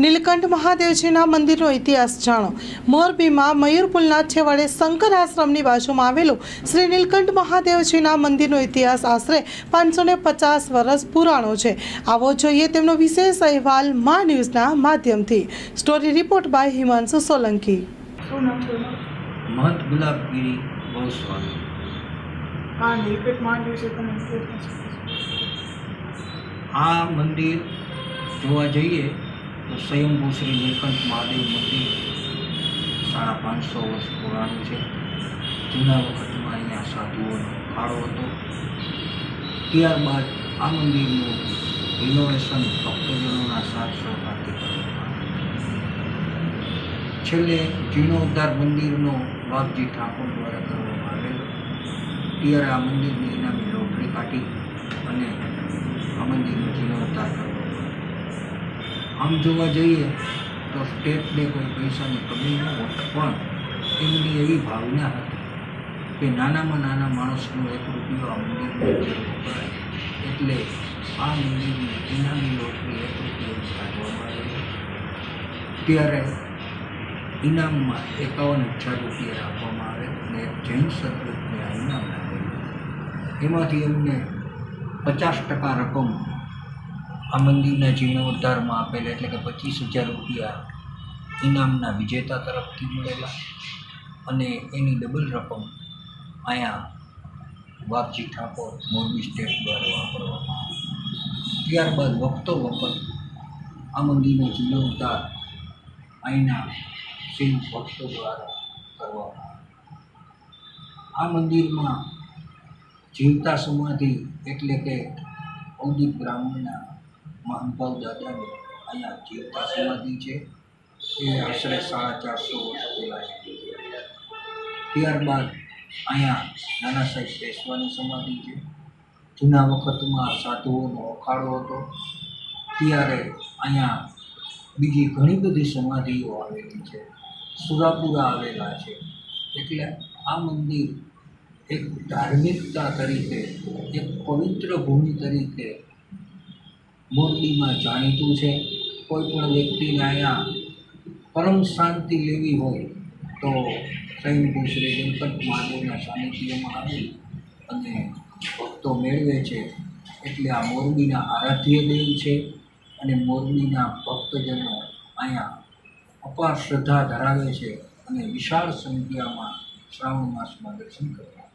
નીલકંઠ મહાદેવજીના મંદિરનો ઇતિહાસ જાણો. મોરબીમાં મયુરપુલના છેવાડે શંકર આશ્રમની બાજુમાં આવેલું શ્રી નીલકંઠ મહાદેવજીના મંદિરનો ઇતિહાસ આશરે પાંચસો ને પચાસ વર્ષ પુરાણો છે. આવો જોઈએ તેમનો વિશેષ અહેવાલ મા ન્યૂઝના માધ્યમથી. Story report by Himanshu Solanki? Mahant Gulabgiri Goswami. Nilkanth Mahadev છે તમે. આ મંદિર જોવા જઈએ તો સ્વયંભૂ શ્રી નીલકંઠ મહાદેવ મંદિર સાડા પાંચસો વર્ષ પુરાણું છે. જૂના વખતમાં અહીંયા સાધુઓનો ફાળો હતો. ત્યારબાદ આ મંદિરનું રિનોવેશન ભક્તજનોના સાથ સહકારથી કરવામાં છેલ્લે જીર્ણોદ્ધાર મંદિરનો બાપજી ઠાકોર દ્વારા કરવામાં આવેલો. ત્યારે આ મંદિરની ઇનામી લોટરી કાઢી અને આ મંદિરનો જીર્ણોદ્ધાર કરવામાં આમ જોવા જઈએ તો સ્ટેટને કોઈ પૈસાની કમી ન હોત પણ એમની એવી ભાવના હતી કે નાનામાં નાના માણસનો એક રૂપિયો આ જરૂર એટલે આ મંદિરની ઇનામી લોટની એક રૂપિયો કાઢવામાં આવે ત્યારે ઇનામમાં એકાવન હજાર રૂપિયા આપવામાં આવે અને એક જૈન સદગતને આ ઇનામ આપેલું એમાંથી એમને પચાસ ટકા રકમ આ મંદિરના જીર્ણોદ્ધારમાં આપેલા એટલે કે પચીસ હજાર રૂપિયા ઇનામના વિજેતા તરફથી મળેલા અને એની ડબલ રકમ અહીંયા વાપજી ઠાકોર મોરબી સ્ટેટ દ્વારા વાપરવામાં આવી. ત્યારબાદ વખતો વખત આ મંદિરનો જીર્ણોદ્ધાર અહીંના શિવ ભક્તો દ્વારા કરવામાં આ મંદિરમાં જીવતા સમાધિ એટલે કે ઔદિક બ્રાહ્મણના મહાનુભાવ દાદાને અહીંયા જીવતા સમાધિ છે. એ આશરે સાડા ચારસો વર્ષ પહેલાં ત્યારબાદ અહીંયા નાના સાહેબ પેશવાની સમાધિ છે. જૂના વખતમાં સાધુઓનો અખાડો હતો. ત્યારે અહીંયા બીજી ઘણી બધી સમાધિઓ આવેલી છે. સુરાપુરા આવેલા છે. એટલે આ મંદિર એક ધાર્મિકતા તરીકે, એક પવિત્ર ભૂમિ તરીકે મોરબીમાં જાણીતું છે. કોઈ પણ વ્યક્તિને અહીંયા પરમ શાંતિ લેવી હોય તો સ્વયંભૂ શ્રી વેંકટ મહાદેવના સાનિધ્યમાં આવી અને ભક્તો મેળવે છે. એટલે આ મોરબીના આરાધ્ય દેવ છે અને મોરબીના ભક્તજનો અહીંયા અપાર શ્રદ્ધા ધરાવે છે અને વિશાળ સંખ્યામાં શ્રાવણ માસમાં દર્શન કરવા